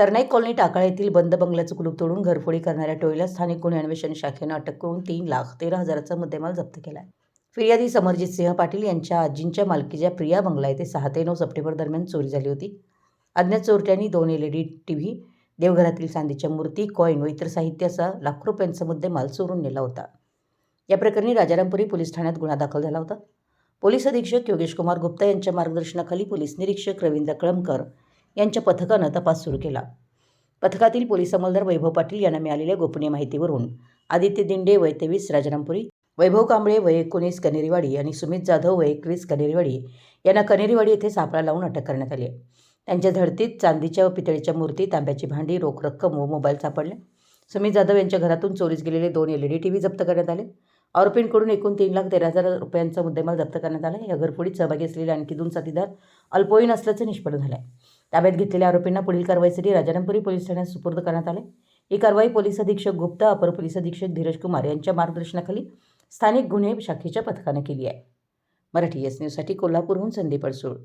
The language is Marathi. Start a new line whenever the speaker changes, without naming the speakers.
सरनाईक कॉलनी टाकाळ येथील बंद बंगल्याचं कुलूप तोडून घरफोडी करणाऱ्या टोळीला स्थानिक गुन्हे अन्वेषण शाखेनं अटक करून तीन लाख तेरा हजाराचा मुद्देमाल जप्त केला आहे फिर्यादी समरजित सिंह पाटील यांच्या आजींच्या मालकीच्या प्रिया बंगला येथे सहा ते नऊ सप्टेंबर दरम्यान चोरी झाली होती. अज्ञात चोरट्यांनी दोन L E D T V देवघरातील चांदीच्या मूर्ती कॉईन व इतर साहित्याचा लाख रुपयांचा मुद्देमाल चोरून नेला होता. या प्रकरणी राजारामपुरी पोलीस ठाण्यात गुन्हा दाखल झाला होता. पोलीस अधीक्षक योगेश कुमार गुप्ता यांच्या मार्गदर्शनाखाली पोलीस निरीक्षक रवींद्र कळमकर यांच्या पथकानं तपास सुरू केला. पथकातील पोलीस अंमलदार वैभव पाटील यांना मिळालेल्या गोपनीय माहितीवरून आदित्य दिंडे वय तेवीस राजारामपुरी वैभव कांबळे वय एकोणीस कनेरीवाडी आणि सुमित जाधव वय एकवीस कनेरीवाडी यांना कनेरीवाडी येथे सापळा लावून अटक करण्यात आली त्यांच्या धडतीत चांदीच्या व पितळेच्या मूर्ती तांब्याची भांडी रोख रक्कम व मोबाईल सापडले. सुमित जाधव यांच्या घरातून चोरीस गेलेले दोन L E D T V जप्त करण्यात आले. आरोपींकडून एकूण तीन लाख तेरा हजार रुपयांचा मुद्देमाल जप्त करण्यात आला. या घरफोडीत सहभागी असलेले आणखी दोन साथीदार अल्पवयीन असल्याचं निष्पन्न झालं आहे ताब्यात घेतलेल्या आरोपींना पुढील कारवाईसाठी राजारामपुरी पोलीस ठाण्यात सुपूर्द करण्यात आले ही कारवाई पोलीस अधीक्षक गुप्ता अपर पोलीस अधीक्षक धीरज कुमार यांच्या मार्गदर्शनाखाली स्थानिक गुन्हे शाखेच्या पथकानं केली आहे. मराठी एस न्यूजसाठी कोल्हापूरहून संदीप अडसूळ.